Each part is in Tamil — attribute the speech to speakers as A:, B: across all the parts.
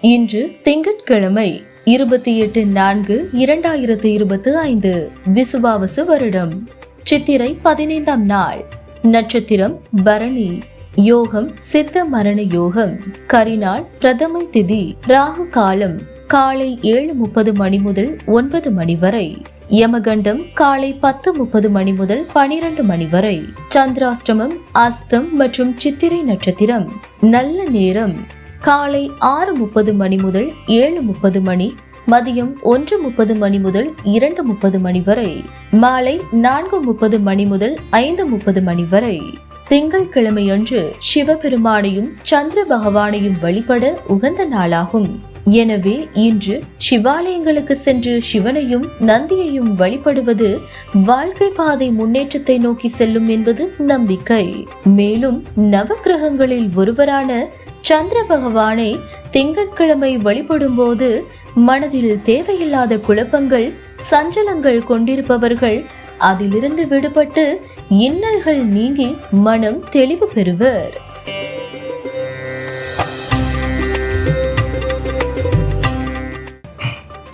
A: இன்று திங்கட்கிழமை இருபத்தி எட்டு நான்கு இரண்டாயிரத்து இருபத்தி ஐந்து விசுவாவசு வருடம். சித்திரை பதினைந்தாம் நாள் நட்சத்திரம் பரணி யோகம் சித்த மரண யோகம். கரிநாள் பிரதமை திதி ராகு காலம் காலை ஏழு முப்பது மணி முதல் ஒன்பது மணி வரை. யமகண்டம் காலை பத்து முப்பது மணி முதல் பனிரெண்டு மணி வரை. சந்திராஷ்டமம் அஸ்தம் மற்றும் சித்திரை நட்சத்திரம். நல்ல நேரம். காலை ஆறு முப்பது மணி முதல் ஏழு முப்பது மணி மதியம் ஒன்று முப்பது மணி முதல் இரண்டு முப்பது மணி வரை மாலை நான்கு முப்பது மணி முதல் ஐந்து முப்பது மணி வரை. திங்கட்கிழமையன்று சிவபெருமானையும் சந்திர பகவானையும் வழிபட உகந்த நாளாகும். எனவே இன்று சிவாலயங்களுக்கு சென்று சிவனையும் நந்தியையும் வழிபடுவது வாழ்க்கை பாதை முன்னேற்றத்தை நோக்கி செல்லும் என்பது நம்பிக்கை. மேலும் நவகிரகங்களில் ஒருவரான சந்திர பகவானை திங்கட்கிழமை வழிபடும் போது மனதில் தேவையில்லாத குழப்பங்கள் சஞ்சலங்கள் கொண்டிருப்பவர்கள் அதிலிருந்து விடுபட்டு இன்னல்கள் நீங்கி மனம் தெளிவு பெறுவர்.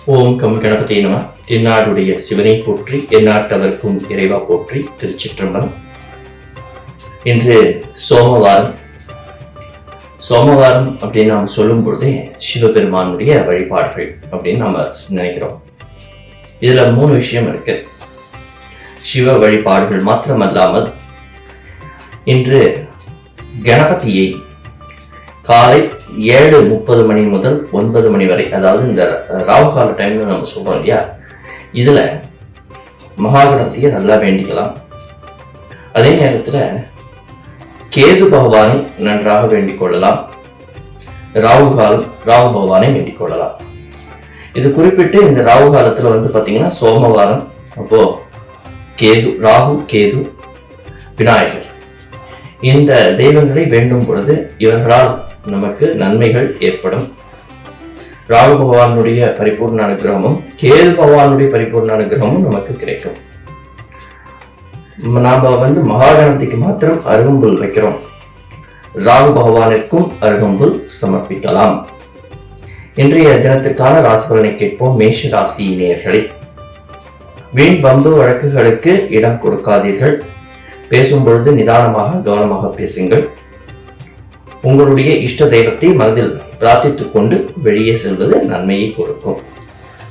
B: ஓம் கம் கணபதி நம. தென்னாடுடைய சிவனை போற்றி எந்நாட்டவர்க்கும் இறைவா போற்றி திருச்சிற்றம்பலம். இன்று சோமவாரம் சோமவாரம் அப்படின்னு நாம் சொல்லும் பொழுதே சிவபெருமானுடைய வழிபாடுகள் அப்படின்னு நம்ம நினைக்கிறோம். இதில் மூணு விஷயம் இருக்கு. சிவ வழிபாடுகள் மாத்திரமல்லாமல் இன்று கணபதியை காலை ஏழு முப்பது மணி முதல் ஒன்பது மணி வரை அதாவது இந்த ராவு கால டைம்ல நம்ம சொல்றோம் இல்லையா? இதில் மகாகணபதியை நல்லா வேண்டிக்கலாம். அதே நேரத்தில் கேது பகவானை நன்றாக வேண்டிக் கொள்ளலாம். ராகு காலம் ராகு பகவானை வேண்டிக் கொள்ளலாம். இது குறிப்பிட்டு இந்த ராகு காலத்துல வந்து பாத்தீங்கன்னா சோமவாரம் அப்போ கேது ராகு கேது விநாயகர். இந்த தெய்வங்களை வேண்டும் பொழுது இவர்களால் நமக்கு நன்மைகள் ஏற்படும். ராகு பகவானுடைய பரிபூர்ண அனுகிரகமும் கேது பகவானுடைய பரிபூர்ண அனுகிரகமும் நமக்கு கிடைக்கும். நாம வந்து மகாகணத்துக்கு மாத்திரம் அருகம்புல் வைக்கிறோம். ராகு பகவானிற்கும் அருகம்புல் சமர்ப்பிக்கலாம். இன்றைய தினத்திற்கான ராசி பலனை கேட்போம் மேஷ ராசி வீண் வம்பு வழக்குகளுக்கு இடம் கொடுக்காதீர்கள். பேசும் பொழுது நிதானமாக கவனமாக பேசுங்கள். உங்களுடைய இஷ்ட தெய்வத்தை மனதில் பிரார்த்தித்துக் கொண்டு வெளியே செல்வது நன்மையை கொடுக்கும்.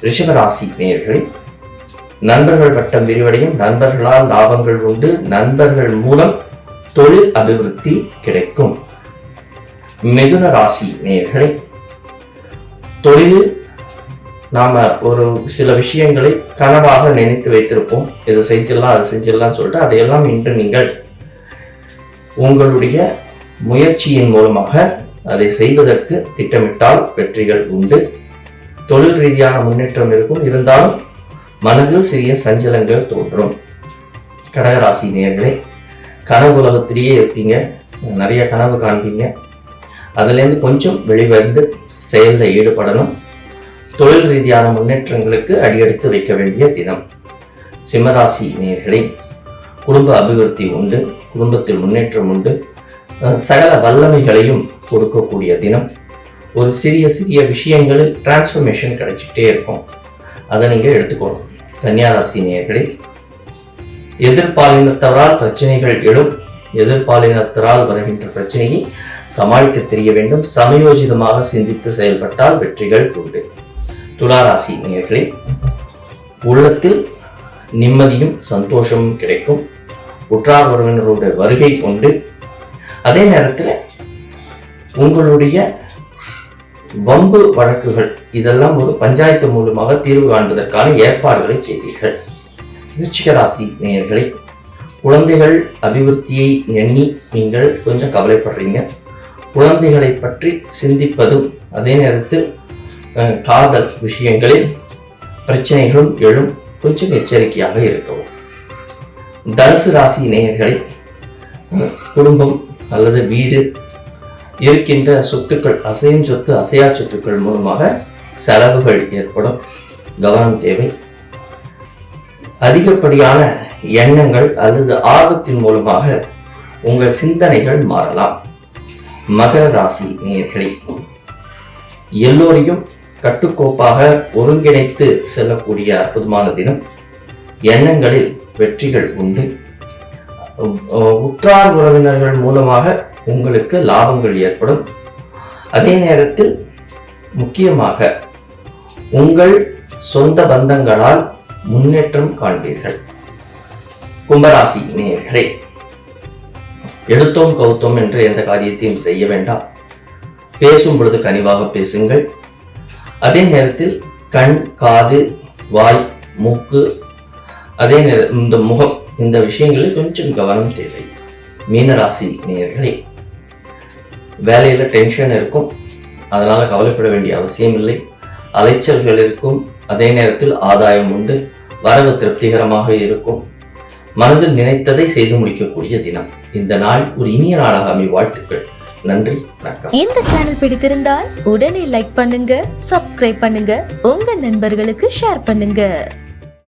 B: ரிஷபராசி நேயர்களே நண்பர்கள் வட்டம் விரிவடையும். நண்பர்களால் லாபங்கள் உண்டு. நண்பர்கள் மூலம் தொழில் அபிவிருத்தி கிடைக்கும். மிதுன ராசி நேர்களை தொழிலில் நாம ஒரு சில விஷயங்களை கனவாக நினைத்து வைத்திருப்போம். இதை செஞ்சிடலாம் அதை செஞ்சிடலாம் சொல்லிட்டு அதையெல்லாம் இன்று நீங்கள் உங்களுடைய முயற்சியின் மூலமாக அதை செய்வதற்கு திட்டமிட்டால் வெற்றிகள் உண்டு. தொழில் ரீதியான முன்னேற்றம் இருக்கும். இருந்தாலும் மனதில் சிறிய சஞ்சலங்கள் தோன்றும். கடகராசி நேர்களே கனவு உலகத்திலேயே இருப்பீங்க. நிறைய கனவு காண்பீங்க. அதுலேருந்து கொஞ்சம் வெளிவந்து செயலில் ஈடுபடணும். தொழில் ரீதியான முன்னேற்றங்களுக்கு அடியெடுத்து வைக்க வேண்டிய தினம். சிம்மராசி நேர்களே குடும்ப அபிவிருத்தி உண்டு குடும்பத்தில் முன்னேற்றம் உண்டு. சகல வல்லமைகளையும் கொடுக்கக்கூடிய தினம். ஒரு சிறிய சிறிய விஷயங்களில் டிரான்ஸ்ஃபர்மேஷன் கிடைச்சிக்கிட்டே இருக்கும். அதை நீங்கள் எடுத்துக்கணும். கன்னியாராசி நேயர்களே எதிர்பாலினத்தவரால் பிரச்சனைகள் எழும் எதிர்பாலினத்தரால் வருகின்ற பிரச்சனையை சமாளிக்க தெரிய வேண்டும் சமயோஜிதமாக சிந்தித்து செயல்பட்டால் வெற்றிகள் உண்டு. துளாராசி நேயர்களே உள்ளத்தில் நிம்மதியும் சந்தோஷமும் கிடைக்கும். உற்றார் உறவினருடைய வருகை உண்டு. அதே நேரத்தில் உங்களுடைய வம்பு வழக்குகள். இதெல்லாம் ஒரு பஞ்சாயத்து மூலமாக தீர்வு காண்பதற்கான ஏற்பாடுகளை செய்வீர்கள் விருச்சிக ராசி நேயர்களே குழந்தைகள் அபிவிருத்தியை எண்ணி நீங்கள் கொஞ்சம் கவலைப்படுறீங்க. குழந்தைகளை பற்றி சிந்திப்பதும் அதே நேரத்தில் அஹ், காதல் விஷயங்களில் பிரச்சனைகளும் எழும். கொஞ்சம் எச்சரிக்கையாக இருக்கவும். தனுசு ராசி நேயர்களை குடும்பம் அல்லது வீடு இருக்கின்ற சொத்துக்கள் அசையும் சொத்து அசையா சொத்துக்கள் மூலமாக செலவுகள் ஏற்படும். கவனம் தேவை. அதிகப்படியான எண்ணங்கள் அல்லது ஆர்வத்தின் மூலமாக உங்கள் சிந்தனைகள் மாறலாம். மகர ராசி நேயர்களே எல்லோரையும் கட்டுக்கோப்பாக ஒருங்கிணைத்து செல்லக்கூடிய அற்புதமான தினம். எண்ணங்களில் வெற்றிகள் உண்டு. உற்றார் உறவினர்கள் மூலமாக உங்களுக்கு லாபங்கள் ஏற்படும். அதே நேரத்தில் முக்கியமாக உங்கள் சொந்த பந்தங்களால் முன்னேற்றம் காண்பீர்கள். கும்பராசி நேயர்களே எடுத்தோம் கவுத்தோம் என்று எந்த காரியத்தையும் செய்ய வேண்டாம். பேசும் பொழுது கனிவாக பேசுங்கள். அதே நேரத்தில் கண் காது வாய் மூக்கு அதே நேரம் இந்த முகம் இந்த விஷயங்களில் கொஞ்சம் கவனம் தேவை. மீனராசி நேயர்களே வேலையில் டென்ஷன் இருக்கும். அதனால கவலைப்பட வேண்டிய அவசியம் இல்லை. அலைச்சல்கள் இருக்கும் அதே நேரத்தில் ஆதாயம் உண்டு. வரவு திருப்திகரமாக இருக்கும். மனதில் நினைத்ததை செய்து முடிக்கக்கூடிய தினம். இந்த நாள் ஒரு இனிய நாளாக அமை வாழ்த்துக்கள். நன்றி வணக்கம்.
A: இந்த சேனல் பிடித்திருந்தால் உடனே லைக் பண்ணுங்க சப்ஸ்கிரைப் பண்ணுங்க. உங்க நண்பர்களுக்கு ஷேர் பண்ணுங்க.